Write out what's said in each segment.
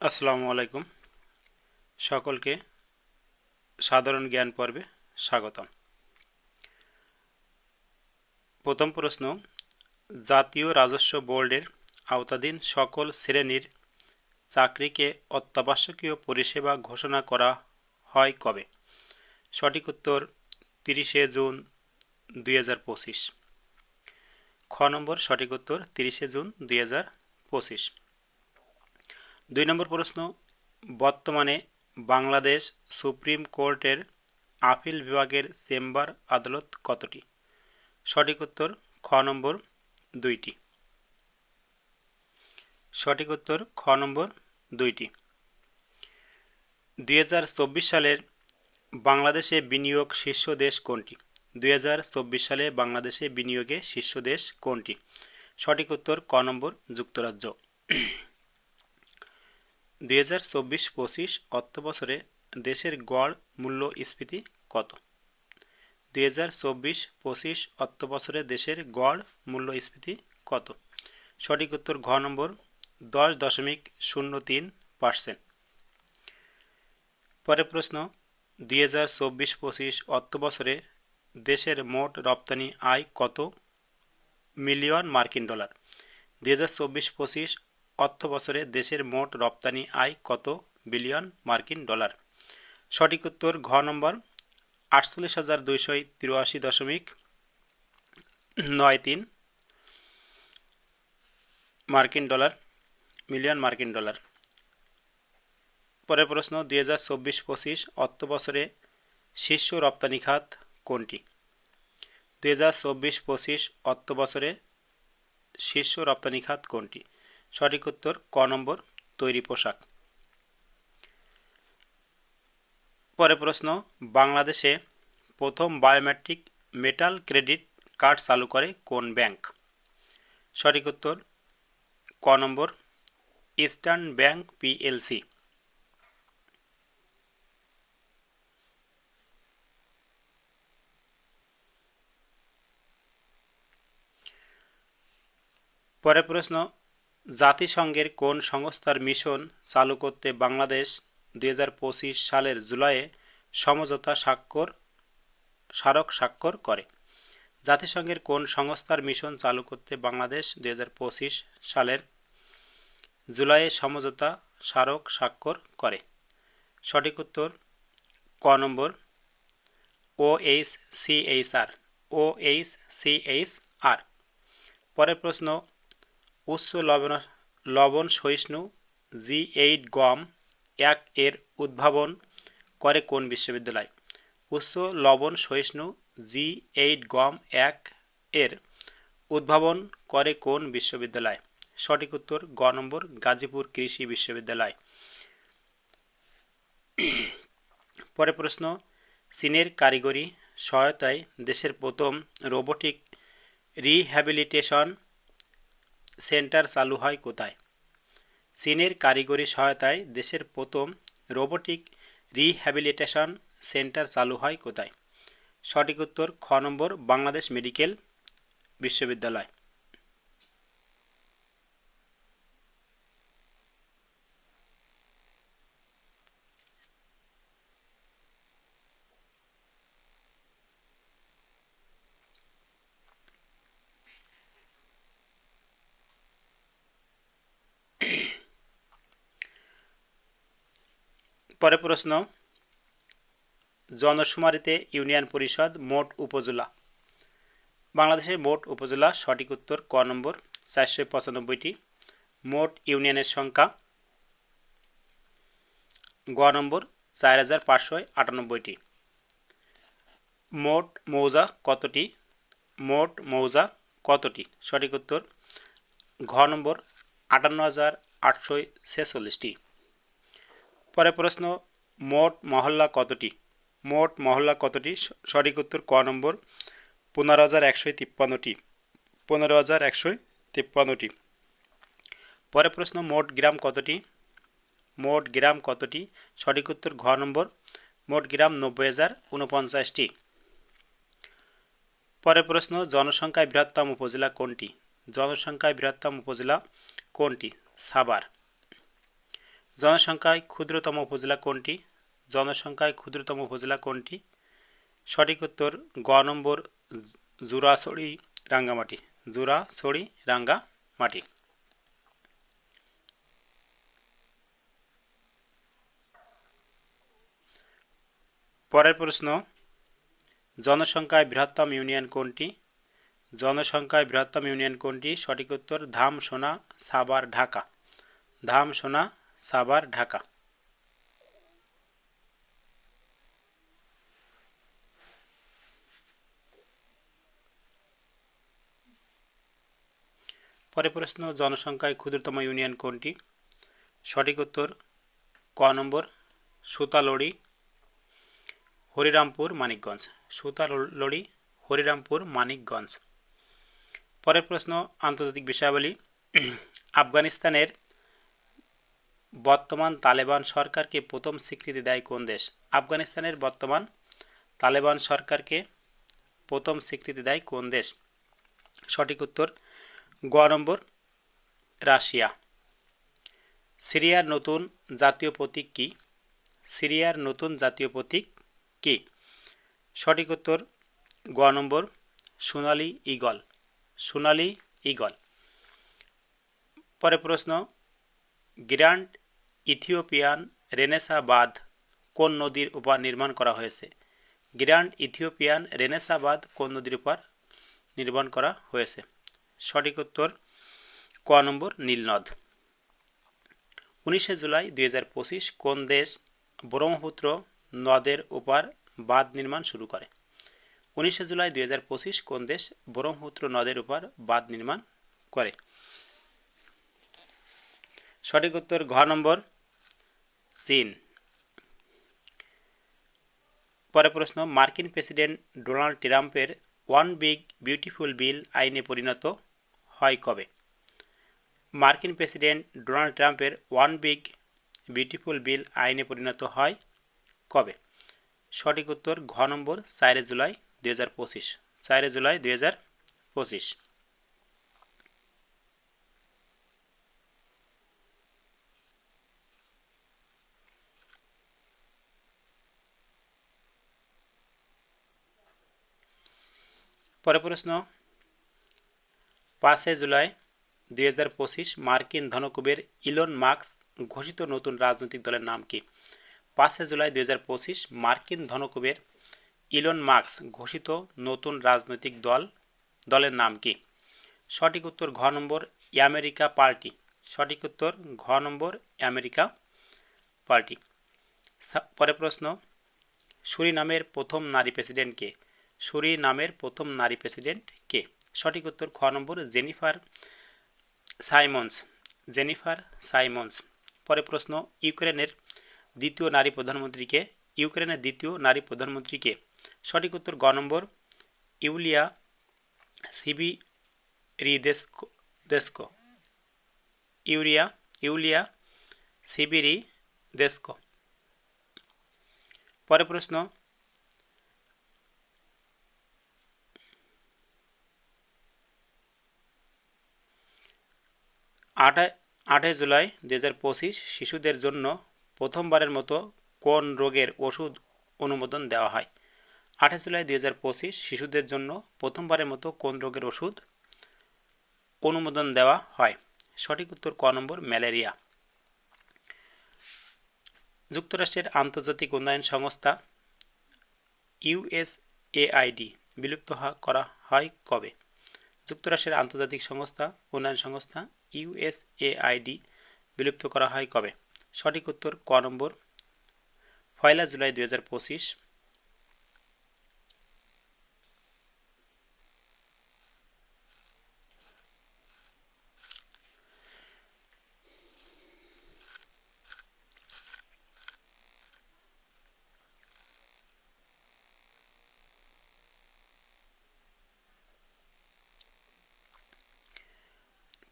আসসালামু আলাইকুম। সকলকে সাধারণ জ্ঞান পর্বে স্বাগতম। প্রথম প্রশ্ন, জাতীয় রাজস্ব বোর্ডের আওতাধীন সকল শ্রেণির চাকরিকে অত্যাবশ্যকীয় পরিষেবা ঘোষণা করা হয় কবে? সঠিক উত্তর, তিরিশে জুন দুই হাজার পঁচিশ। খ নম্বর সঠিক উত্তর, তিরিশে জুন দুই হাজার পঁচিশ। দুই নম্বর প্রশ্ন, বর্তমানে বাংলাদেশ সুপ্রিম কোর্টের আপিল বিভাগের চেম্বার আদালত কতটি? সঠিক উত্তর খ নম্বর দুইটি। সঠিক উত্তর খ নম্বর দুইটি। দুই হাজার চব্বিশ সালের বাংলাদেশে বিনিয়োগ শীর্ষ দেশ কোনটি? দুই হাজার চব্বিশ সালে বাংলাদেশে বিনিয়োগে শীর্ষ দেশ কোনটি? সঠিক উত্তর ক নম্বর যুক্তরাজ্য। দুই হাজার চব্বিশ পঁচিশ অর্থ বছরে দেশের গড় মূল্যস্ফীতি কত? দুই হাজার চব্বিশ পঁচিশ অর্থ বছরে দেশের গড় মূল্যস্ফীতি কত? সঠিক উত্তর ঘ নম্বর, দশ দশমিক শূন্য তিন পার্সেন্ট। পরের প্রশ্ন, দুই হাজার চব্বিশ পঁচিশ অর্থ বছরে দেশের মোট রপ্তানি আয় কত মিলিয়ন মার্কিন ডলার? দুই হাজার চব্বিশ পঁচিশ অর্থ বছরে দেশের মোট রপ্তানি আয় কত বিলিয়ন মার্কিন ডলার? সঠিক উত্তর ঘ নম্বর, আটচল্লিশ হাজার দুইশো তিরাশি দশমিক নয় তিন মার্কিন ডলার, মিলিয়ন মার্কিন ডলার। পরের প্রশ্ন, দুই হাজার চব্বিশ পঁচিশ অর্থ বছরে শীর্ষ রপ্তানি খাত কোনটি? দুই হাজার চব্বিশ পঁচিশ অর্থ বছরে শীর্ষ রপ্তানি খাত কোনটি? সঠিক উত্তর ক নম্বর, তৈরি পোশাক। পরে প্রশ্ন, বাংলাদেশে প্রথম বায়োমেট্রিক মেটাল ক্রেডিট কার্ড চালু করে কোন ব্যাংক? সঠিক উত্তর ক নম্বর, ইস্টার্ন ব্যাংক পিএলসি। পরে প্রশ্ন জাতিসংঘের কোন সংস্থার মিশন চালু করতে বাংলাদেশ দুই হাজার পঁচিশ সালের জুলাইয়ে সমঝোতা স্বাক্ষর, স্মারক স্বাক্ষর করে? জাতিসংঘের কোন সংস্থার মিশন চালু করতে বাংলাদেশ দুই হাজার পঁচিশ সালের জুলাইয়ে সমঝোতা স্মারক স্বাক্ষর করে? সঠিক উত্তর ক নম্বর O H C H R O H C H R পরের প্রশ্ন উচ্চ লবণ লবণ সহিষ্ণু জি এইট গম এক এর উদ্ভাবন করে কোন বিশ্ববিদ্যালয়? উচ্চ লবণ সহিষ্ণু জি এইট গম এক এর উদ্ভাবন করে কোন বিশ্ববিদ্যালয়? সঠিক উত্তর, গ নম্বর, গাজীপুর কৃষি বিশ্ববিদ্যালয়। পরে প্রশ্ন, চীনের কারিগরি সহায়তায় দেশের প্রথম রোবোটিক রিহ্যাবিলিটেশন সেন্টার চালু হয় কোথায়? চীনের কারিগরি সহায়তায় দেশের প্রথম রোবোটিক রিহ্যাবিলিটেশন সেন্টার চালু হয় কোথায়? সঠিক উত্তর খ নম্বর বাংলাদেশ মেডিকেল বিশ্ববিদ্যালয়। পরে প্রশ্ন জনশুমারিতে ইউনিয়ন পরিষদ মোট উপজেলা। বাংলাদেশের মোট উপজেলা সঠিক উত্তর ক নম্বর, চারশো পঁচানব্বইটি। মোট ইউনিয়নের সংখ্যা গ নম্বর, চার হাজার পাঁচশো আটানব্বইটি। মোট মৌজা কতটি? মোট মৌজা কতটি? সঠিক উত্তর, ঘ নম্বর, আটান্ন হাজার আটশো ছেচল্লিশটি। পরে প্রশ্ন, মোট মহল্লা কতটি? মোট মহল্লা কতটি? সঠিক উত্তর ক নম্বর, পনেরো হাজার একশো তিপ্পান্নটি। পনেরো হাজার একশো তিপ্পান্নটি। পরে প্রশ্ন, মোট গ্রাম কতটি? মোট গ্রাম কতটি? সঠিক উত্তর ঘ নম্বর, মোট গ্রাম নব্বই হাজার উনপঞ্চাশটি। পরে প্রশ্ন, জনসংখ্যায় বৃহত্তম উপজেলা কোনটি? জনসংখ্যায় বৃহত্তম উপজেলা কোনটি? সাবার জনসংখ্যায় ক্ষুদ্রতম উপজেলা কোনটি? জনসংখ্যায় ক্ষুদ্রতম উপজেলা কোনটি? সঠিক উত্তর, গ নম্বর জুরাছড়ি রাঙ্গামাটি। জুরাছড়ি রাঙ্গামাটি। পরের প্রশ্ন, জনসংখ্যায় বৃহত্তম ইউনিয়ন কোনটি? জনসংখ্যায় বৃহত্তম ইউনিয়ন কোনটি? সঠিক উত্তর ধাম সোনা সাবার ঢাকা। ধাম সোনা সাবার ঢাকা। পরের প্রশ্ন, জনসংখ্যায় ক্ষুদ্রতম ইউনিয়ন কোনটি? সঠিক উত্তর, ক নম্বর, সুতালড়ি, হরিরামপুর, মানিকগঞ্জ। সুতালড়ি, হরিরামপুর, মানিকগঞ্জ। পরের প্রশ্ন, আন্তর্জাতিক বিষয়াবলী। আফগানিস্তানের বর্তমান তালেবান সরকারকে প্রথম স্বীকৃতি দেয় কোন দেশ? আফগানিস্তানের বর্তমান তালেবান সরকারকে প্রথম স্বীকৃতি দেয় কোন দেশ? সঠিক উত্তর, গ নম্বর, রাশিয়া। সিরিয়ার নতুন জাতীয় প্রতীক কি? সিরিয়ার নতুন জাতীয় প্রতীক কি? সঠিক উত্তর, গ নম্বর, সোনালি ইগল সোনালি ইগল পরে প্রশ্ন গ্র্যান্ড ইথিওপিয়ান রেনেসা বাঁধ কোন নদীর উপর নির্মাণ করা হয়েছে? গ্র্যান্ড ইথিওপিয়ান রেনেসা বাঁধ কোন নদীর উপর নির্মাণ করা হয়েছে? সঠিক উত্তর ক নম্বর নীলনদ। উনিশে জুলাই দুই কোন দেশ ব্রহ্মপুত্র নদের উপর বাঁধ নির্মাণ শুরু করে? উনিশে জুলাই দুই হাজার পঁচিশ কোন দেশ ব্রহ্মপুত্র নদের উপর বাঁধ নির্মাণ করে? সঠিক উত্তর ঘ নম্বর চীন পরে প্রশ্ন, মার্কিন প্রেসিডেন্ট ডোনাল্ড ট্রাম্পের ওয়ান বিগ বিউটিফুল বিল আইনে পরিণত হয় কবে? মার্কিন প্রেসিডেন্ট ডোনাল্ড ট্রাম্পের ওয়ান বিগ বিউটিফুল বিল আইনে পরিণত হয় কবে? সঠিক উত্তর, ঘ নম্বর, চারে জুলাই দুই হাজার পঁচিশ। চারে জুলাই দুই হাজার পঁচিশ। পরে প্রশ্ন, পাঁচই জুলাই দুই হাজার পঁচিশ মার্কিন ধনকুবের ইলন মার্কস ঘোষিত নতুন রাজনৈতিক দলের নাম কি? পাঁচই জুলাই দুই হাজার পঁচিশ মার্কিন ধনকুবের ইলন মার্কস ঘোষিত নতুন রাজনৈতিক দল, দলের নাম কি? সঠিক উত্তর ঘ নম্বর, আমেরিকা পার্টি সঠিক উত্তর ঘ নম্বর, আমেরিকা পার্টি পরে প্রশ্ন, সুরিনামের প্রথম নারী প্রেসিডেন্ট কে সুরিনামের প্রথম নারী প্রেসিডেন্ট কে? সঠিক উত্তর খ নম্বর জেনিফার সাইমন্স। Jennifer Simmons. পরে প্রশ্ন, ইউক্রেনের দ্বিতীয় নারী প্রধানমন্ত্রীকে ইউক্রেনের দ্বিতীয় নারী প্রধানমন্ত্রীকে সঠিক উত্তর গ নম্বর, ইউলিয়া সিবি রিদেস্কো দেস্কো ইউরিয়া, ইউলিয়া সিবিরি দেস্কো পরে প্রশ্ন আঠায় আটই জুলাই দু হাজার পঁচিশ শিশুদের জন্য প্রথমবারের মতো কোন রোগের ওষুধ অনুমোদন দেওয়া হয়? আঠাশ জুলাই দু হাজার পঁচিশ শিশুদের জন্য প্রথমবারের মতো কোন রোগের ওষুধ অনুমোদন দেওয়া হয়? সঠিক উত্তর ক নম্বর, ম্যালেরিয়া। যুক্তরাষ্ট্রের আন্তর্জাতিক উন্নয়ন সংস্থা ইউএসএআইডি বিলুপ্ত করা হয় কবে? যুক্তরাষ্ট্রের আন্তর্জাতিক সংস্থা, উন্নয়ন সংস্থা ইউএসএআইডি বিলুপ্ত করা হয় কবে? সঠিক উত্তর ক নম্বর, পয়লা জুলাই দু হাজার পঁচিশ।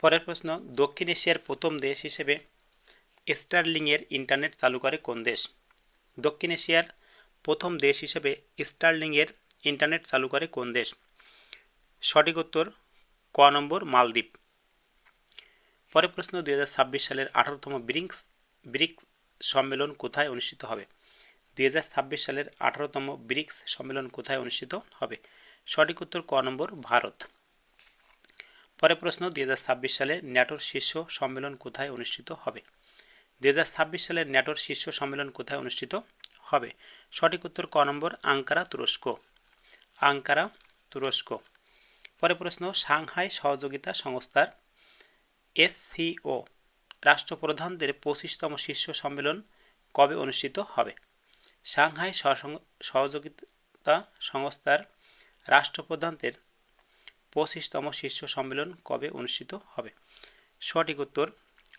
পরের প্রশ্ন, দক্ষিণ এশিয়ার প্রথম দেশ হিসেবে স্টার্লিংয়ের ইন্টারনেট চালু করে কোন দেশ? দক্ষিণ এশিয়ার প্রথম দেশ হিসেবে স্টার্লিংয়ের ইন্টারনেট চালু করে কোন দেশ? সঠিক উত্তর, ক নম্বর মালদ্বীপ। পরের প্রশ্ন দু হাজার ছাব্বিশ সালের আঠারোতম ব্রিংস ব্রিক্স সম্মেলন কোথায় অনুষ্ঠিত হবে? দু হাজার ছাব্বিশ সালের আঠারোতম ব্রিক্স সম্মেলন কোথায় অনুষ্ঠিত হবে? সঠিক উত্তর, ক নম্বর ভারত। পরে প্রশ্ন, দুই হাজার ছাব্বিশ সালে ন্যাটোর শীর্ষ সম্মেলন কোথায় অনুষ্ঠিত হবে? দুই সালের ন্যাটোর শীর্ষ সম্মেলন কোথায় অনুষ্ঠিত হবে? সঠিক উত্তর ক নম্বর, আঙ্কারা তুরস্ক। আঙ্কারা তুরস্ক। পরে প্রশ্ন, সাংহাই সহযোগিতা সংস্থার এসসিও রাষ্ট্রপ্রধানদের পঁচিশতম শীর্ষ সম্মেলন কবে অনুষ্ঠিত হবে? সাংহাই সহযোগিতা সংস্থার রাষ্ট্রপ্রধানদের পঁচিশতম শীর্ষ সম্মেলন কবে অনুষ্ঠিত হবে? সঠিক উত্তর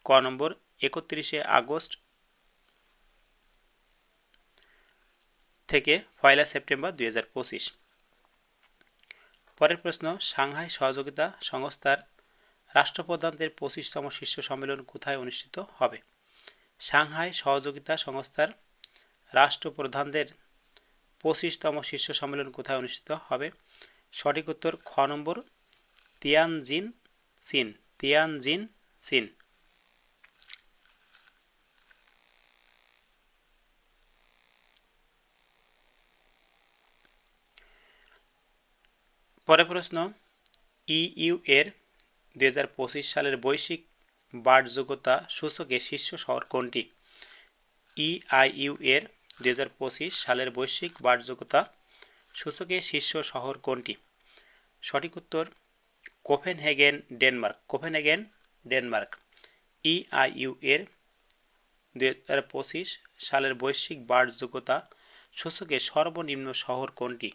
ক নম্বর, একত্রিশে আগস্ট থেকে পয়লা সেপ্টেম্বর দুই হাজার পঁচিশ। পরের প্রশ্ন, সাংহাই সহযোগিতা সংস্থার রাষ্ট্রপ্রধানদের পঁচিশতম শীর্ষ সম্মেলন কোথায় অনুষ্ঠিত হবে? সাংহাই সহযোগিতা সংস্থার রাষ্ট্রপ্রধানদের পঁচিশতম শীর্ষ সম্মেলন কোথায় অনুষ্ঠিত হবে? সঠিক উত্তর খ নম্বর, তিয়ানজিন চীন তিয়ানজিন চীন। পরে প্রশ্ন, ইইউ এর দুই হাজার পঁচিশ সালের বৈশ্বিক বার্ডযোগ্যতা সূচকে শীর্ষ শহর কোনটি? ইআইইউ এর দুই হাজার পঁচিশ সালের বৈশ্বিক বার্ডযোগ্যতা সূচকে শীর্ষ শহর কোনটি? সঠিক উত্তর, Copenhagen, Denmark. Copenhagen, Denmark. EIU এর দুই হাজার পঁচিশ সালের বৈশ্বিক বার্ডযোগ্যতা সূচকে সর্বনিম্ন শহর কোনটি?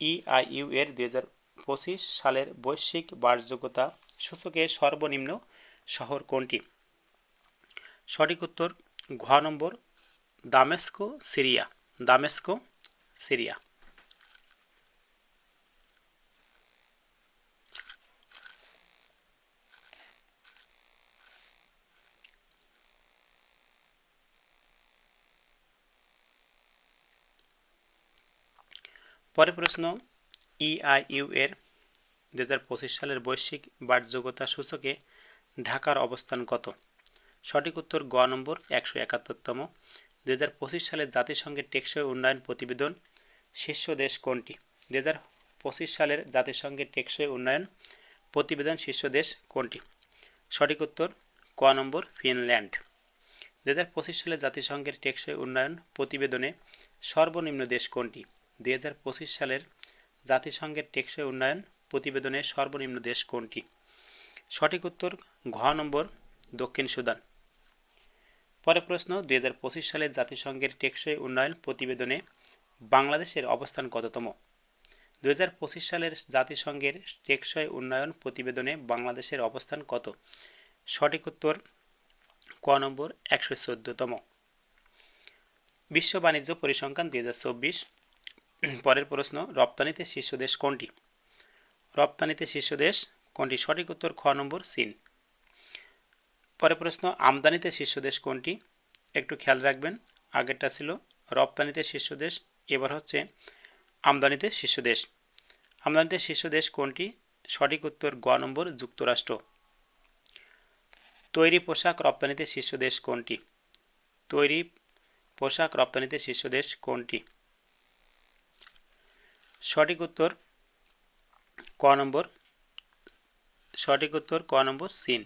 ইআইইউ এর দুই পঁচিশ সালের বৈশ্বিক বাসযোগ্যতা সূচকে সর্বনিম্ন শহর কোনটি? সঠিক উত্তর, ঘ নম্বর, দামেস্কো, সিরিয়া। দামেস্কো, সিরিয়া। পরে প্রশ্ন ইআইইউ এর দু হাজার পঁচিশ সালের বৈশ্বিক বাসযোগ্যতা সূচকে ঢাকার অবস্থান কত? সঠিক উত্তর গ নম্বর, একশো একাত্তরতম। দু হাজার পঁচিশ সালের জাতিসংঘের টেকসই উন্নয়ন প্রতিবেদন শীর্ষ দেশ কোনটি? দু হাজার পঁচিশ সালের জাতিসংঘের টেকসই উন্নয়ন প্রতিবেদন শীর্ষ দেশ কোনটি? সঠিক উত্তর ক নম্বর, ফিনল্যান্ড। দু হাজার পঁচিশ সালে জাতিসংঘের টেকসই উন্নয়ন প্রতিবেদনে সর্বনিম্ন দেশ কোনটি? দুই হাজার পঁচিশ সালের জাতিসংঘের টেকসই উন্নয়ন প্রতিবেদনে সর্বনিম্ন দেশ কোনটি? সঠিক উত্তর, ঘ নম্বর, দক্ষিণ সুদান। পরে প্রশ্ন, দুই হাজার পঁচিশ সালের জাতিসংঘের টেকসই উন্নয়ন প্রতিবেদনে বাংলাদেশের অবস্থান কততম? দু হাজার পঁচিশ সালের জাতিসংঘের টেকসই উন্নয়ন প্রতিবেদনে বাংলাদেশের অবস্থান কত? সঠিক উত্তর, ক নম্বর, একশো চোদ্দতম। বিশ্ব বাণিজ্য পরিসংখ্যান, দুই হাজার চব্বিশ। পরের প্রশ্ন, রপ্তানিতে শীর্ষ দেশ কোনটি? রপ্তানিতে শীর্ষ দেশ কোনটি? সঠিক উত্তর খ নম্বর, চীন। পরের প্রশ্ন, আমদানিতে শীর্ষ দেশ কোনটি? একটু খেয়াল রাখবেন, আগেরটা ছিল রপ্তানিতে শীর্ষ দেশ এবার হচ্ছে আমদানিতে শীর্ষ দেশ আমদানিতে শীর্ষ দেশ কোনটি? সঠিক উত্তর গ নম্বর, যুক্তরাষ্ট্র। তৈরি পোশাক রপ্তানিতে শীর্ষ দেশ কোনটি? তৈরি পোশাক রপ্তানিতে শীর্ষ দেশ কোনটি? সঠিক উত্তর ক নম্বর। সঠিক উত্তর ক নম্বর সিন।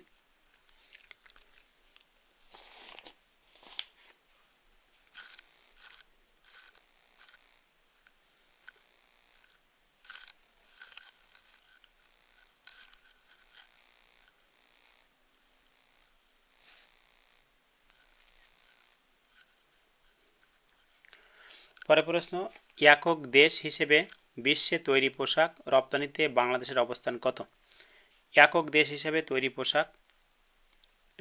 পরে প্রশ্ন একক দেশ হিসেবে বিশ্বে তৈরি পোশাক রপ্তানিতে বাংলাদেশের অবস্থান কত? একক দেশ হিসেবে তৈরি পোশাক,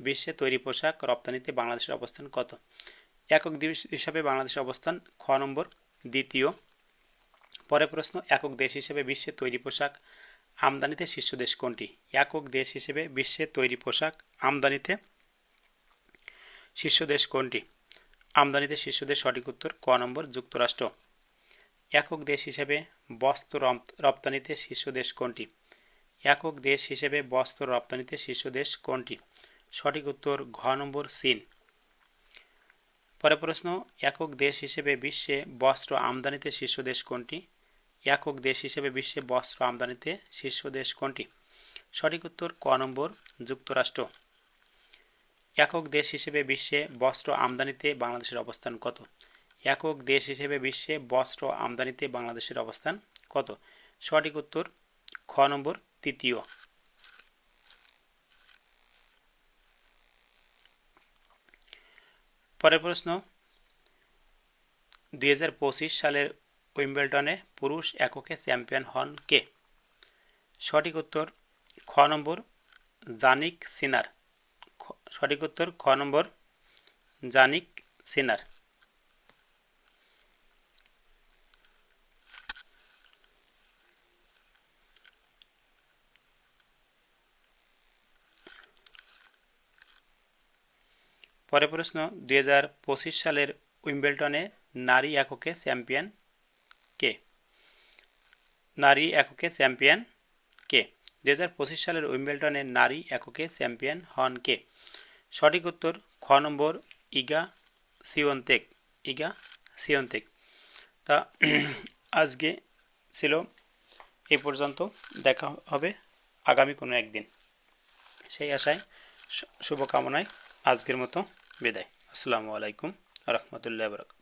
বিশ্বে তৈরি পোশাক রপ্তানিতে বাংলাদেশের অবস্থান কত? একক দেশ হিসাবে বাংলাদেশের অবস্থান খ নম্বর। দ্বিতীয় পরে প্রশ্ন, একক দেশ হিসেবে বিশ্বে তৈরি পোশাক আমদানিতে শীর্ষ দেশ কোনটি? একক দেশ হিসেবে বিশ্বে তৈরি পোশাক আমদানিতে শীর্ষ দেশ কোনটি? আমদানিতে শীর্ষ দেশ সঠিক উত্তর, ক নম্বর, যুক্তরাষ্ট্র। একক দেশ হিসেবে বস্ত্র রপ্তানিতে শীর্ষ দেশ কোনটি? একক দেশ হিসেবে বস্ত্র রপ্তানিতে শীর্ষ দেশ কোনটি? সঠিক উত্তর ঘ নম্বর চীন। পরের প্রশ্ন, একক দেশ হিসেবে বিশ্বে বস্ত্র আমদানিতে শীর্ষ দেশ কোনটি? একক দেশ হিসেবে বিশ্বে বস্ত্র আমদানিতে শীর্ষ দেশ কোনটি? সঠিক উত্তর ক নম্বর, যুক্তরাষ্ট্র। একক দেশ হিসেবে বিশ্বে বস্ত্র আমদানিতে বাংলাদেশের অবস্থান কত? একক দেশ হিসেবে বিশ্বে বস্ত্র আমদানিতে বাংলাদেশের অবস্থান কত? সঠিক উত্তর খ নম্বর, তৃতীয়। পরের প্রশ্ন, দুই হাজার পঁচিশ সালের উইম্বলডনে পুরুষ এককে চ্যাম্পিয়ন হন কে? সঠিক উত্তর খ নম্বর, জানিক সিনার। সঠিক উত্তর খ নম্বর, জানিক সিনার। পরের প্রশ্ন, দুই হাজার পঁচিশ সালের উইম্বলটনে নারী এককে চ্যাম্পিয়ন কে? নারী এককে চ্যাম্পিয়ন কে? দু হাজার পঁচিশ সালের উইম্বলটনে নারী এককে চ্যাম্পিয়ন হন কে? সঠিক উত্তর, খ নম্বর, ইগা সিওনতেক। ইগা সিওনতেক। তা আজকে ছিল, এ পর্যন্ত দেখা হবে আগামী কোনো একদিন। সেই আশায় শুভকামনায় আজকের মতো বিদায় আসসালামু আলাইকুম রহমতুল্লাহ বরক